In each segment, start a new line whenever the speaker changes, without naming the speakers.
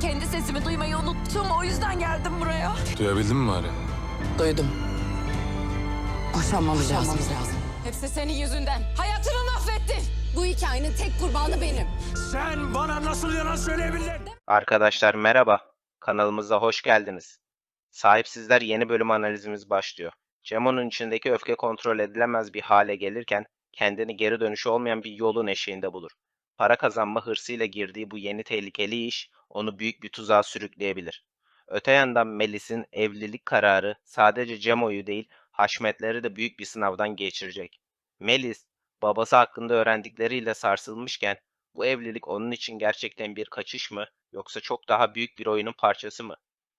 Kendi sesimi duymayı unuttum. O yüzden geldim buraya.
Duyabildin mi bari?
Duydum. Boşanmamız lazım.
Hepsi senin yüzünden. Hayatımı mahvettin. Bu hikayenin tek kurbanı benim.
Sen bana nasıl yalan söyleyebilirsin?
Arkadaşlar merhaba. Kanalımıza hoş geldiniz. Sahipsizler yeni bölüm analizimiz başlıyor. Cemo'nun içindeki öfke kontrol edilemez bir hale gelirken kendini geri dönüşü olmayan bir yolun eşiğinde bulur. Para kazanma hırsıyla girdiği bu yeni tehlikeli iş onu büyük bir tuzağa sürükleyebilir. Öte yandan Melis'in evlilik kararı sadece Cemo'yu değil Haşmetleri de büyük bir sınavdan geçirecek. Melis, babası hakkında öğrendikleriyle sarsılmışken bu evlilik onun için gerçekten bir kaçış mı yoksa çok daha büyük bir oyunun parçası mı?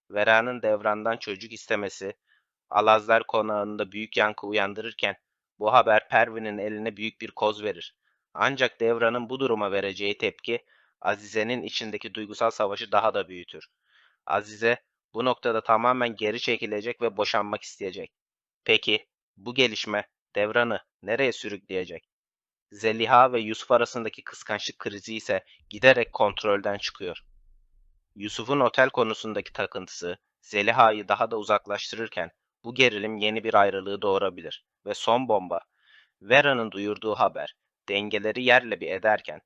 Vera'nın Devran'dan çocuk istemesi, Alazlar konağında büyük yankı uyandırırken bu haber Pervin'in eline büyük bir koz verir. Ancak Devran'ın bu duruma vereceği tepki Azize'nin içindeki duygusal savaşı daha da büyütür. Azize bu noktada tamamen geri çekilecek ve boşanmak isteyecek. Peki bu gelişme Devran'ı nereye sürükleyecek? Zeliha ve Yusuf arasındaki kıskançlık krizi ise giderek kontrolden çıkıyor. Yusuf'un otel konusundaki takıntısı Zeliha'yı daha da uzaklaştırırken bu gerilim yeni bir ayrılığı doğurabilir ve son bomba Vera'nın duyurduğu haber dengeleri yerle bir ederken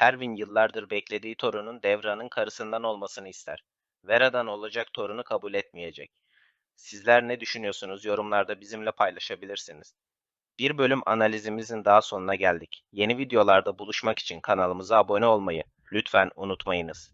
Pervin yıllardır beklediği torunun Devran'ın karısından olmasını ister. Vera'dan olacak torunu kabul etmeyecek. Sizler ne düşünüyorsunuz yorumlarda bizimle paylaşabilirsiniz. Bir bölüm analizimizin daha sonuna geldik. Yeni videolarda buluşmak için kanalımıza abone olmayı lütfen unutmayınız.